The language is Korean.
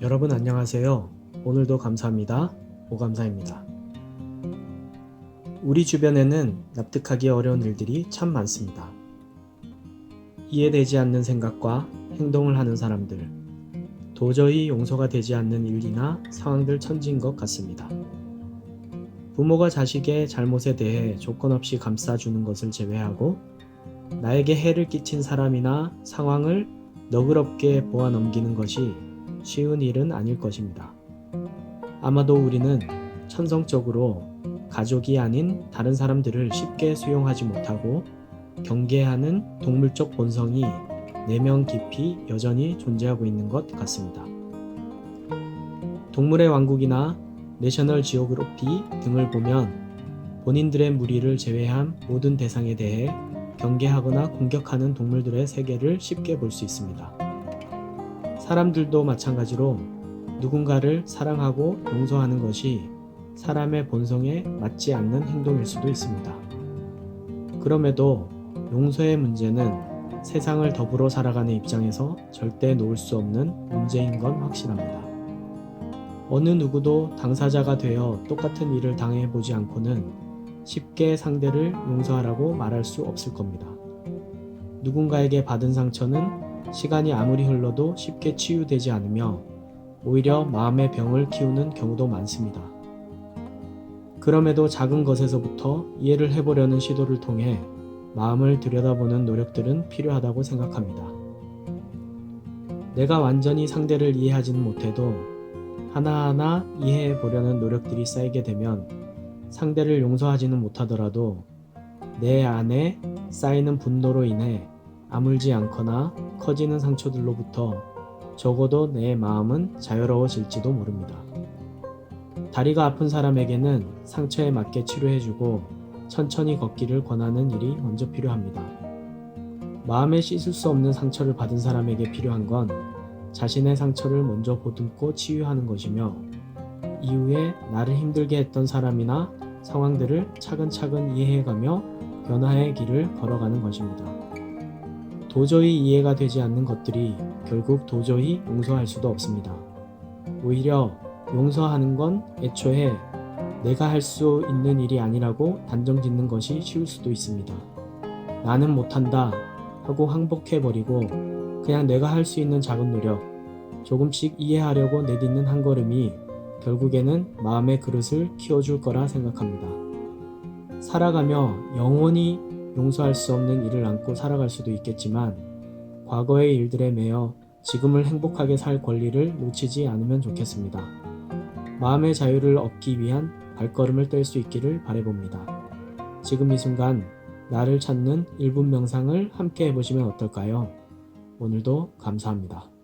여러분 안녕하세요. 오늘도 감사합니다. 오감사입니다. 우리 주변에는 납득하기 어려운 일들이 참 많습니다. 이해되지 않는 생각과 행동을 하는 사람들, 도저히 용서가 되지 않는 일이나 상황들 천지인 것 같습니다. 부모가 자식의 잘못에 대해 조건 없이 감싸주는 것을 제외하고 나에게 해를 끼친 사람이나 상황을 너그럽게 보아 넘기는 것이 쉬운 일은 아닐 것입니다. 아마도 우리는 천성적으로 가족이 아닌 다른 사람들을 쉽게 수용하지 못하고 경계하는 동물적 본성이 내면 깊이 여전히 존재하고 있는 것 같습니다. 동물의 왕국이나 내셔널 지오그로피 등을 보면 본인들의 무리를 제외한 모든 대상에 대해 경계하거나 공격하는 동물들의 세계를 쉽게 볼 수 있습니다. 사람들도 마찬가지로 누군가를 사랑하고 용서하는 것이 사람의 본성에 맞지 않는 행동일 수도 있습니다. 그럼에도 용서의 문제는 세상을 더불어 살아가는 입장에서 절대 놓을 수 없는 문제인 건 확실합니다. 어느 누구도 당사자가 되어 똑같은 일을 당해 보지 않고는 쉽게 상대를 용서하라고 말할 수 없을 겁니다. 누군가에게 받은 상처는 시간이 아무리 흘러도 쉽게 치유되지 않으며 오히려 마음의 병을 키우는 경우도 많습니다. 그럼에도 작은 것에서부터 이해를 해보려는 시도를 통해 마음을 들여다보는 노력들은 필요하다고 생각합니다. 내가 완전히 상대를 이해하지는 못해도 하나하나 이해해 보려는 노력들이 쌓이게 되면 상대를 용서하지는 못하더라도 내 안에 쌓이는 분노로 인해 아물지 않거나 커지는 상처들로부터 적어도 내 마음은 자유로워질지도 모릅니다. 다리가 아픈 사람에게는 상처에 맞게 치료해주고 천천히 걷기를 권하는 일이 먼저 필요합니다. 마음에 씻을 수 없는 상처를 받은 사람에게 필요한 건 자신의 상처를 먼저 보듬고 치유하는 것이며 이후에 나를 힘들게 했던 사람이나 상황들을 차근차근 이해해가며 변화의 길을 걸어가는 것입니다. 도저히 이해가 되지 않는 것들이 결국 도저히 용서할 수도 없습니다. 오히려 용서하는 건 애초에 내가 할 수 있는 일이 아니라고 단정 짓는 것이 쉬울 수도 있습니다. 나는 못한다 하고 항복해버리고 그냥 내가 할 수 있는 작은 노력, 조금씩 이해하려고 내딛는 한 걸음이 결국에는 마음의 그릇을 키워줄 거라 생각합니다. 살아가며 영원히 용서할 수 없는 일을 안고 살아갈 수도 있겠지만 과거의 일들에 매여 지금을 행복하게 살 권리를 놓치지 않으면 좋겠습니다. 마음의 자유를 얻기 위한 발걸음을 뗄 수 있기를 바래봅니다. 지금 이 순간 나를 찾는 1분 명상을 함께 해보시면 어떨까요? 오늘도 감사합니다.